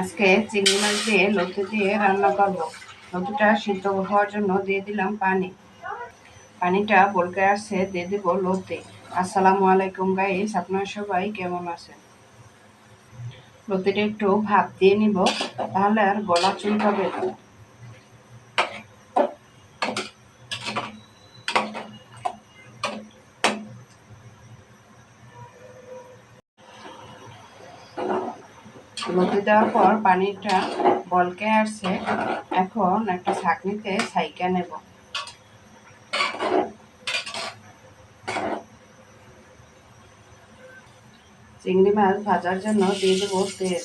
আজকে চিংড়ি মাছ দিয়ে লতি দিয়ে রান্না করব। লতিটা সিদ্ধ হওয়ার জন্য দিয়ে দিলাম পানি। পানিটা বলকে আসছে দিয়ে দেবো লতি। আসসালামু আলাইকুম গাইস আপনারা সবাই কেমন আছেন? লতিটা একটু ভাপ দিয়ে নিব, তাহলে আর গলা চুল চুলকাবে না। লতি দেওয়ার পর পানিটা বলকে আসছে। এখন একটা ছাঁকনিতে ছাইকা নেব। চিংড়ি মাছ ভাজার জন্য দিয়ে দেবো তেল।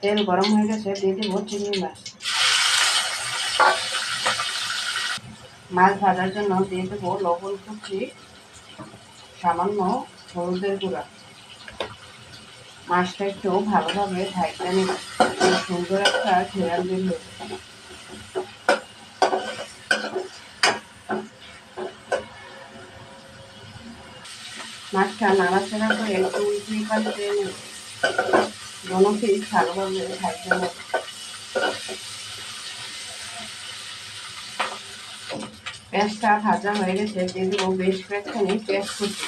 তেল গরম হয়ে গেছে, দিয়ে দেবো চিংড়ি মাছ। মাছ ভাজার জন্য দিয়ে দেবো লবণ কুচি, সামান্য হলুদের গুঁড়া। মাছটা একটু ভালোভাবে ভাইটা নিব সুন্দর একটা বের হয়ে মাছটা নাড়াচাড়া করে একটু উল্টি পাল্টে নেব। দোনো ভালোভাবে ভাইটা নেব পেঁয়াজটা ভাজা হয়ে গেছে। দিয়ে দেবো বেশ কয়েকখানি পেঁয়াজ কুচি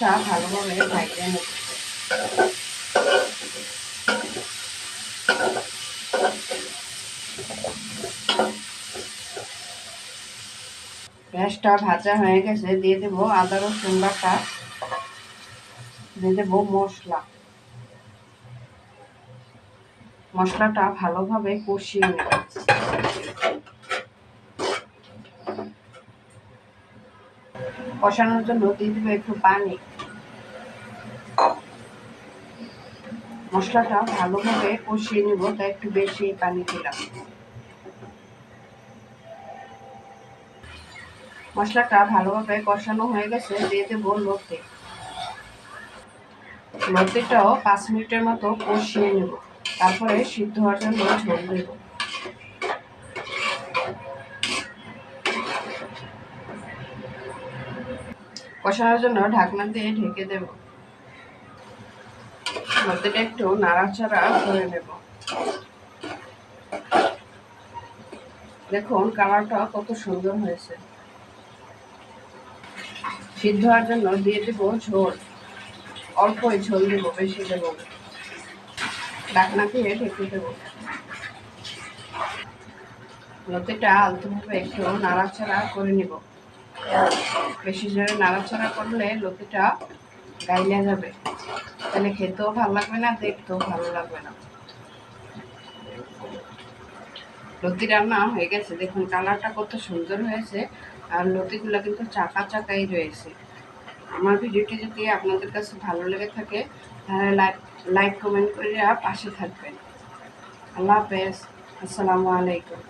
পেঁয়াজটা ভালোভাবে ভাজা হয়ে গেছে, দিয়ে দেব আদা, রসুন বাটা, দিয়ে দেবো মশলা। মশলাটা ভালোভাবে কষিয়ে নেব। কষানোর জন্য দিয়ে দেবো একটু পানি। মশলাটা ভালোভাবে কষিয়ে নেব তাই একটু বেশি পানি দিলাম। মশলাটা ভালোভাবে কষানো হয়ে গেছে, দিয়ে দেবো লতি। লতিটাও পাঁচ মিনিটের মতো কষিয়ে নেব, তারপরে সিদ্ধ হওয়ার জন্য ঝোল দেব। কষানোর জন্য ঢাকনা দিয়ে ঢেকে দেব। লতিটা একটু নাড়াচাড়া করে নেব। দেখুন, কালারটা কত সুন্দর হয়েছে। সিদ্ধ হওয়ার জন্য দিয়ে দেবো ঝোল। অল্পই ঝোল দেবো, বেশি দেবো ডাকনা দিয়ে ঢেকে দেবো। লতিটা আলতোভাবে একটু নাড়াচাড়া করে নিব। বেশি জোরে নাড়াচাড়া করলে লতিটা গাইলে যাবে। তাহলে খেতেও ভালো লাগবে না, দেখতেও ভালো লাগবে না। লতি রান্না হয়ে গেছে। দেখুন, কালারটা কত সুন্দর হয়েছে আর লতিগুলো কিন্তু চাকা চাকাই রয়েছে। আমার ভিডিওটি যদি আপনাদের কাছে ভালো লেগে থাকে, তাহলে লাইক লাইক কমেন্ট করে পাশে থাকবেন। আল্লাহ হাফেজ। আসসালামু আলাইকুম।